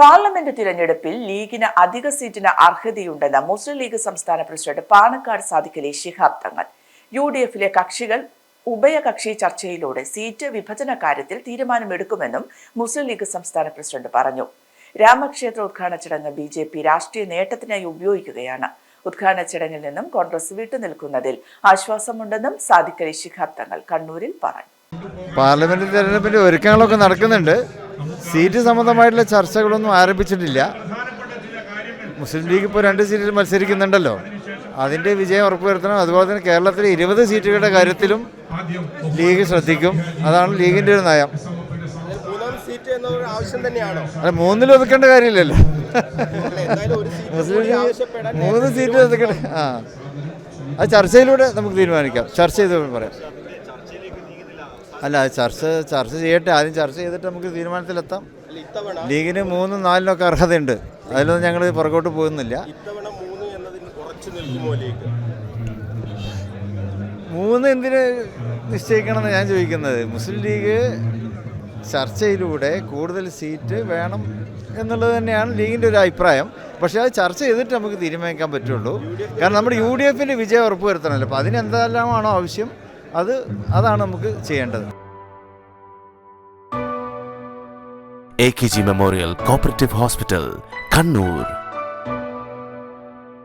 Parliament തിരഞ്ഞെടുപ്പിൽ ലീഗിന് അധിക സീറ്റിന് അർഹതയുണ്ടെന്ന് മുസ്ലിം ലീഗ് സംസ്ഥാന president Panakkad Sadiqali Shihab Thangal. U D എഫിലെ കക്ഷികൾ ഉഭയകക്ഷി ചർച്ചയിലൂടെ സീറ്റ് വിഭജന കാര്യത്തിൽ തീരുമാനമെടുക്കുമെന്നും മുസ്ലിം ലീഗ് സംസ്ഥാന പ്രസിഡന്റ് പറഞ്ഞു. രാമക്ഷേത്ര ഉദ്ഘാടന ചടങ്ങ് ബി ജെ പി രാഷ്ട്രീയ നേട്ടത്തിനായി ഉപയോഗിക്കുകയാണ്. ഉദ്ഘാടന ചടങ്ങിൽ നിന്നും കോൺഗ്രസ് വിട്ടുനിൽക്കുന്നതിൽ ആശ്വാസമുണ്ടെന്നും സാദിഖലി ശിഹാബ് തങ്ങൾ കണ്ണൂരിൽ പറഞ്ഞു. പാർലമെന്റ് തെരഞ്ഞെടുപ്പിന്റെ ഒരുക്കങ്ങളൊക്കെ നടക്കുന്നുണ്ട്. സീറ്റ് സംബന്ധമായിട്ടുള്ള ചർച്ചകളൊന്നും ആരംഭിച്ചിട്ടില്ല. മുസ്ലിം ലീഗ് ഇപ്പോൾ രണ്ട് സീറ്റിൽ മത്സരിക്കുന്നുണ്ടല്ലോ. അതിന്റെ വിജയം ഉറപ്പുവരുത്തണം. അതുപോലെ തന്നെ കേരളത്തിലെ ഇരുപത് സീറ്റുകളുടെ കാര്യത്തിലും ലീഗ് ശ്രദ്ധിക്കും. അതാണ് ലീഗിന്റെ ഒരു നയം. അല്ല മൂന്നിൽ ഒതുക്കേണ്ട കാര്യമില്ലല്ലോ. മുസ്ലിം ലീഗ് മൂന്ന് സീറ്റ് ഒതുക്കേണ്ട ആ. അത് ചർച്ചയിലൂടെ നമുക്ക് തീരുമാനിക്കാം. ചർച്ച ചെയ്ത് പറയാം. അല്ല ചർച്ച ചർച്ച ചെയ്യട്ടെ. ആദ്യം ചർച്ച ചെയ്തിട്ട് നമുക്ക് തീരുമാനത്തിലെത്താം. ലീഗിന് മൂന്നും നാലിനൊക്കെ അർഹതയുണ്ട്. അതിലൊന്നും ഞങ്ങൾ പുറകോട്ട് പോകുന്നില്ല. മൂന്ന് എന്തിന് നിശ്ചയിക്കണമെന്ന് ഞാൻ ചോദിക്കുന്നത്. മുസ്ലിം ലീഗ് ചർച്ചയിലൂടെ കൂടുതൽ സീറ്റ് വേണം എന്നുള്ളത് തന്നെയാണ് ലീഗിന്റെ ഒരു അഭിപ്രായം. പക്ഷേ അത് ചർച്ച ചെയ്തിട്ട് നമുക്ക് തീരുമാനിക്കാൻ പറ്റുള്ളൂ. കാരണം നമ്മുടെ യു ഡി എഫിന്റെ വിജയം ഉറപ്പുവരുത്തണമല്ലോ. അപ്പോൾ അതിന് എന്തെല്ലാമാണോ ആവശ്യം? അത് അതാണ് നമുക്ക് ചെയ്യേണ്ടത്. A K G memorial cooperative hospital Kannur